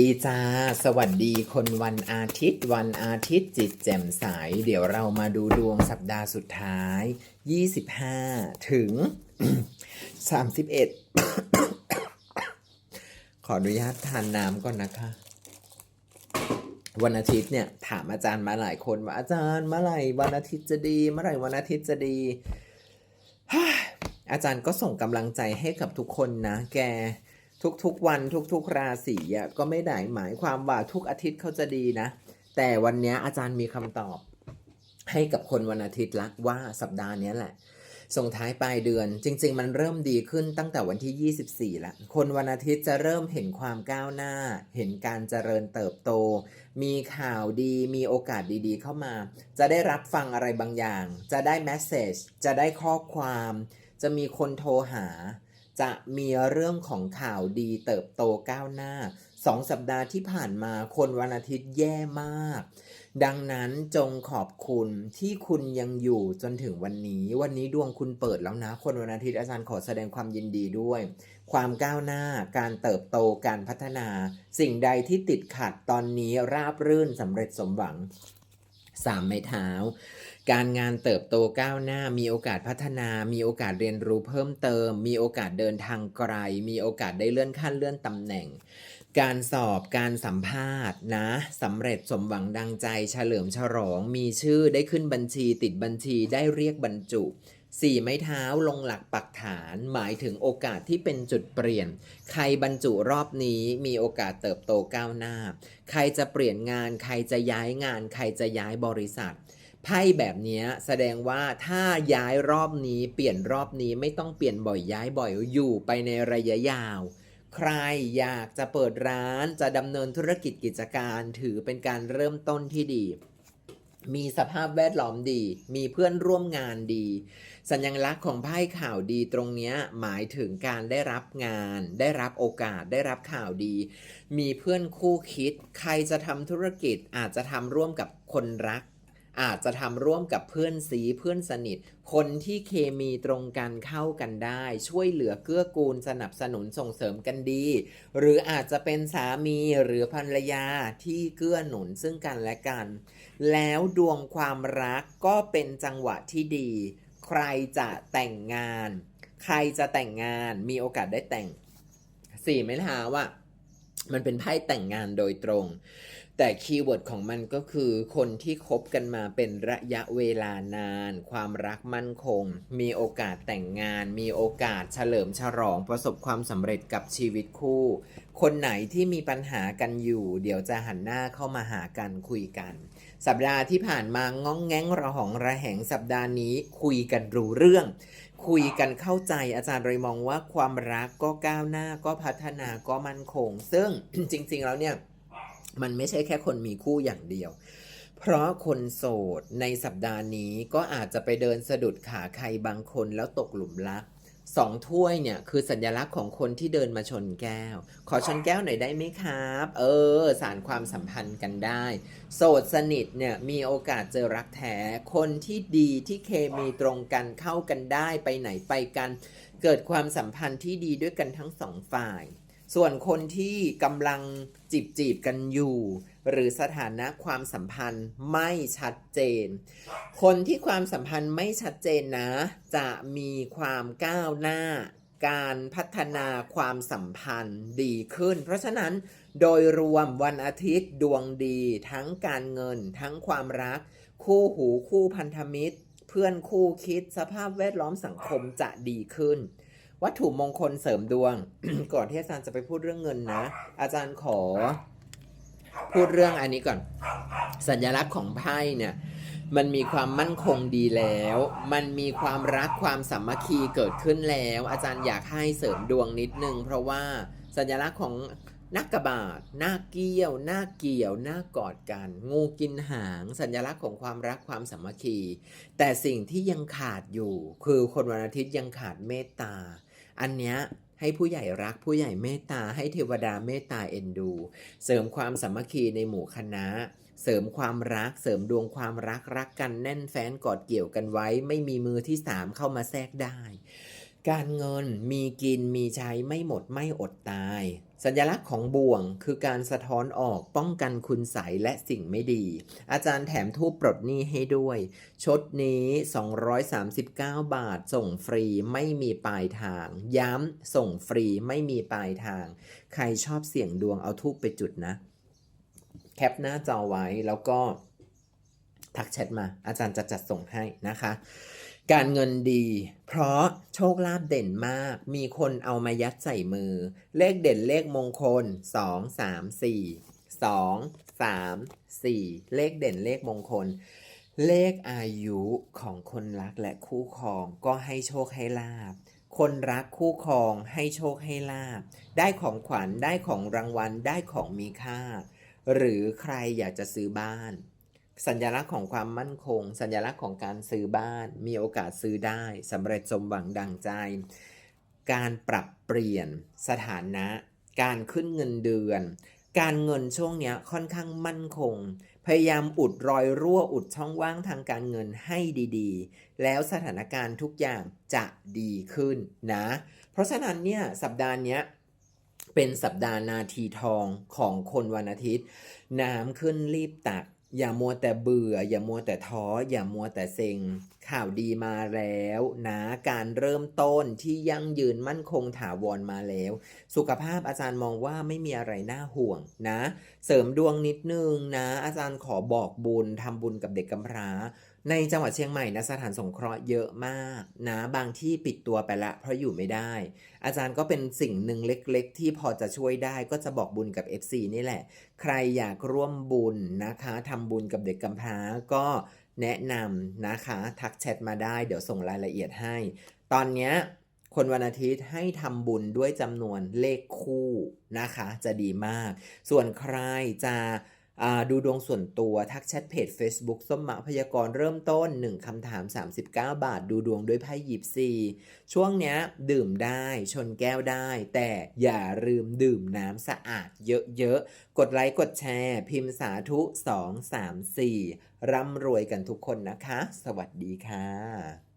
ดีจ้า สวัสดีคนวันอาทิตย์ วันอาทิตย์จิตแจ่มใส เดี๋ยวเรามาดูดวงสัปดาห์สุดท้าย 25 ถึง 31 ขออนุญาตทานน้ำก่อนนะคะ วันอาทิตย์เนี่ย ถามอาจารย์มาหลายคนว่าอาจารย์เมื่อไหร่วันอาทิตย์จะดีเมื่อไหร่วันอาทิตย์จะดี อาจารย์ก็ส่งกำลังใจให้กับทุกคนนะ แก ทุกๆวันทุกๆราศีอะก็ไม่ได้หมายความว่าทุกอาทิตย์เขาจะดีนะ แต่วันนี้อาจารย์มีคำตอบ ให้กับคนวันอาทิตย์ละว่าสัปดาห์นี้แหละ ส่งท้ายปลายเดือน จริง ๆ มันเริ่มดีขึ้นตั้งแต่วันที่ 24แล้วคนวันอาทิตย์จะเริ่มเห็นความก้าวหน้า เห็นการเจริญเติบโต มีข่าวดี มีโอกาสดีๆ เข้ามา จะได้รับฟังอะไรบางอย่าง จะได้แมสเซจจะได้ข้อความ จะมีคนโทรหา จะมีเรื่องของข่าวดีเติบโตก้าวหน้าสองสัปดาห์ที่ผ่านมาคนวันอาทิตย์แย่มาก ดังนั้นจงขอบคุณที่คุณยังอยู่จนถึงวันนี้ วันนี้ดวงคุณเปิดแล้วนะ คนวันอาทิตย์อาจารย์ขอแสดงความยินดีด้วย ความก้าวหน้าการเติบโตการพัฒนา สิ่งใดที่ติดขัดตอนนี้ราบรื่นสำเร็จสมหวัง สามไม้เท้า การงานเติบโตก้าวหน้า มีโอกาสพัฒนา มีโอกาสเรียนรู้เพิ่มเติม มีโอกาสเดินทางไกล มีโอกาสได้เลื่อนขั้นเลื่อนตำแหน่ง การสอบการสัมภาษณ์นะสำเร็จสมหวังดังใจเฉลิมฉลอง มีชื่อได้ขึ้นบัญชีติดบัญชีได้เรียกบรรจุ สี่ไม้เท้าลงหลักปักฐานหมายถึงโอกาสที่เป็นจุดเปลี่ยน ใครบรรจุรอบนี้มีโอกาสเติบโตก้าวหน้า ใครจะเปลี่ยนงาน ใครจะย้ายงาน ใครจะย้ายบริษัทไพ่แบบนี้แสดงว่าถ้าย้ายรอบนี้เปลี่ยนรอบนี้ไม่ต้องเปลี่ยนบ่อยย้ายบ่อยอยู่ไปในระยะยาว ใครอยากจะเปิดร้านจะดำเนินธุรกิจกิจการถือเป็นการเริ่มต้นที่ดี มีสภาพแวดล้อมดี มีเพื่อนร่วมงานดี สัญลักษณ์ของไพ่ข่าวดีตรงนี้หมายถึงการได้รับงาน ได้รับโอกาส ได้รับข่าวดี มีเพื่อนคู่คิด ใครจะทำธุรกิจอาจจะทำร่วมกับคนรัก อาจจะทำร่วมกับเพื่อนสีเพื่อนสนิท คนที่เคมีตรงกันเข้ากันได้ ช่วยเหลือเกื้อกูลสนับสนุนส่งเสริมกันดี หรืออาจจะเป็นสามีหรือภรรยาที่เกื้อหนุนซึ่งกันและกัน แล้วดวงความรักก็เป็นจังหวะที่ดี ใครจะแต่งงาน ใครจะแต่งงานมีโอกาสได้แต่งสี่ไม้เท้าว่า มันเป็นไพ่แต่งงานโดยตรง แต่คีย์เวิร์ดของมันก็คือ คนที่คบกันมาเป็นระยะเวลานาน ความรักมั่นคง มีโอกาสแต่งงาน มีโอกาสเฉลิมฉลองประสบความสำเร็จกับชีวิตคู่ คนไหนที่มีปัญหากันอยู่ เดี๋ยวจะหันหน้าเข้ามาหากันคุยกัน สัปดาห์ที่ผ่านมาง้องแง้งระหองระแหงสัปดาห์นี้คุยกันรู้เรื่อง คุยกันเข้าใจอาจารย์เลยมองว่าความรักก็ก้าวหน้าก็พัฒนาก็มั่นคง ซึ่งจริง ๆ แล้วเนี่ย มันไม่ใช่แค่คนมีคู่อย่างเดียว เพราะคนโสดในสัปดาห์นี้ก็อาจจะไปเดินสะดุดขาใครบางคนแล้วตกหลุมรัก สองถ้วยเนี่ยคือสัญลักษณ์ของคนที่เดินมาชนแก้ว ขอชนแก้วหน่อยได้ไหมครับ เออ สารความสัมพันธ์กันได้ โสดสนิทเนี่ยมีโอกาสเจอรักแท้ คนที่ดีที่เคมีตรงกันเข้ากันได้ไปไหนไปกัน เกิดความสัมพันธ์ที่ดีด้วยกันทั้งสองฝ่าย ส่วนคนที่กำลังจีบจีบๆกันอยู่ หรือสถานะความสัมพันธ์ไม่ชัดเจน คนที่ความสัมพันธ์ไม่ชัดเจนนะ จะมีความก้าวหน้า การพัฒนาความสัมพันธ์ดีขึ้น เพราะฉะนั้นโดยรวมวันอาทิตย์ดวงดี ทั้งการเงิน ทั้งความรัก คู่หูคู่พันธมิตร เพื่อนคู่คิดสภาพแวดล้อมสังคมจะดีขึ้น วัตถุมงคลเสริมดวง ก่อนที่อาจารย์จะไปพูดเรื่องเงินนะ อาจารย์ขอ พูดเรื่องอันนี้ก่อน สัญลักษณ์ของไพ่เนี่ยมันมีความมั่นคงดีแล้ว มันมีความรักความสามัคคีเกิดขึ้นแล้ว อาจารย์อยากให้เสริมดวงนิดนึง เพราะว่าสัญลักษณ์ของนักกระบาดหน้าเกี้ยวหน้าเกี่ยวหน้ากอดกัน งูกินหาง สัญลักษณ์ของความรักความสามัคคี แต่สิ่งที่ยังขาดอยู่ คือคนวันอาทิตย์ยังขาดเมตตา อันเนี้ยให้ผู้ใหญ่รักผู้ใหญ่เมตตาให้เทวดาเมตตาเอ็นดู เสริมความสามัคคีในหมู่คณะ เสริมความรัก เสริมดวงความรักรักกันแน่นแฟ้นกอดเกี่ยวกันไว้ ไม่มีมือที่สามเข้ามาแทรกได้ การเงินมีกินมีใช้ไม่หมดไม่อดตาย สัญลักษณ์ของบ่วงคือการสะท้อนออกป้องกันคุณใสและสิ่งไม่ดี อาจารย์แถมทูปปลดหนี้ให้ด้วย ชดนี้ 239 บาท ส่งฟรีไม่มีปลายทาง ย้ำส่งฟรีไม่มีปลายทาง ใครชอบเสี่ยงดวงเอาทูปไปจุดนะ แคปหน้าจอไว้แล้วก็ทักแชทมา อาจารย์จะจัดส่งให้นะคะ การเงินดี เพราะโชคลาภเด่นมาก มีคนเอามายัดใส่มือ เลขเด่นเลขมงคล 2 3 4 2 3 4 เลขเด่นเลขมงคล เลขอายุของคนรักและคู่ครองก็ให้โชคให้ลาบคนรักคู่ครองให้โชคให้ลาบ ได้ของขวัญได้ของรางวัลได้ของมีค่า หรือใครอยากจะซื้อบ้าน สัญลักษณ์ของความมั่นคง สัญลักษณ์ของการซื้อบ้าน มีโอกาสซื้อได้สำเร็จสมหวังดังใจ การปรับเปลี่ยนสถานะ การขึ้นเงินเดือน การเงินช่วงนี้ค่อนข้างมั่นคง พยายามอุดรอยรั่วอุดช่องว่างทางการเงินให้ดีๆ แล้วสถานการณ์ทุกอย่างจะดีขึ้นนะ เพราะฉะนั้นเนี่ยสัปดาห์นี้เป็นสัปดาห์นาทีทองของคนวันอาทิตย์ น้ำขึ้นรีบตัก อย่ามัวแต่เบื่อ อย่ามัวแต่ท้อ อย่ามัวแต่เซ็ง ข่าวดีมาแล้วนะการเริ่มต้นที่ยั่งยืนมั่นคงถาวรมาแล้ว สุขภาพอาจารย์มองว่าไม่มีอะไรน่าห่วงนะ เสริมดวงนิดนึงนะ อาจารย์ขอบอกบุญทำบุญกับเด็กกำพร้า ในจังหวัดเชียงใหม่นะสถานสงเคราะห์เยอะมากนะบางที่ปิดตัวไปละ เพราะอยู่ไม่ได้ อาจารย์ก็เป็นสิ่งหนึ่งเล็กๆ ที่พอจะช่วยได้ก็จะบอกบุญกับ FC นี่แหละ ใครอยากร่วมบุญนะคะทำบุญกับเด็กกำพร้าก็แนะนำนะคะ ทักแชทมาได้เดี๋ยวส่งรายละเอียดให้ ตอนเนี้ยคนวันอาทิตย์ให้ทำบุญด้วยจำนวนเลขคู่นะคะ จะดีมาก ส่วนใครจะ ดูดวงส่วนตัวทักแชทเพจ Facebook ส้มมาพยากรเริ่มต้น 1คำถาม 39 บาท ดูดวงด้วยไพ่หยิปซีช่วงเนี้ยดื่มได้ชนแก้วได้ แต่อย่าลืมดื่มน้ำสะอาดเยอะๆ กดไลค์กดแชร์ พิมพ์สาธุ 2 3 4 ร่ำรวยกันทุกคนนะคะ สวัสดีค่ะ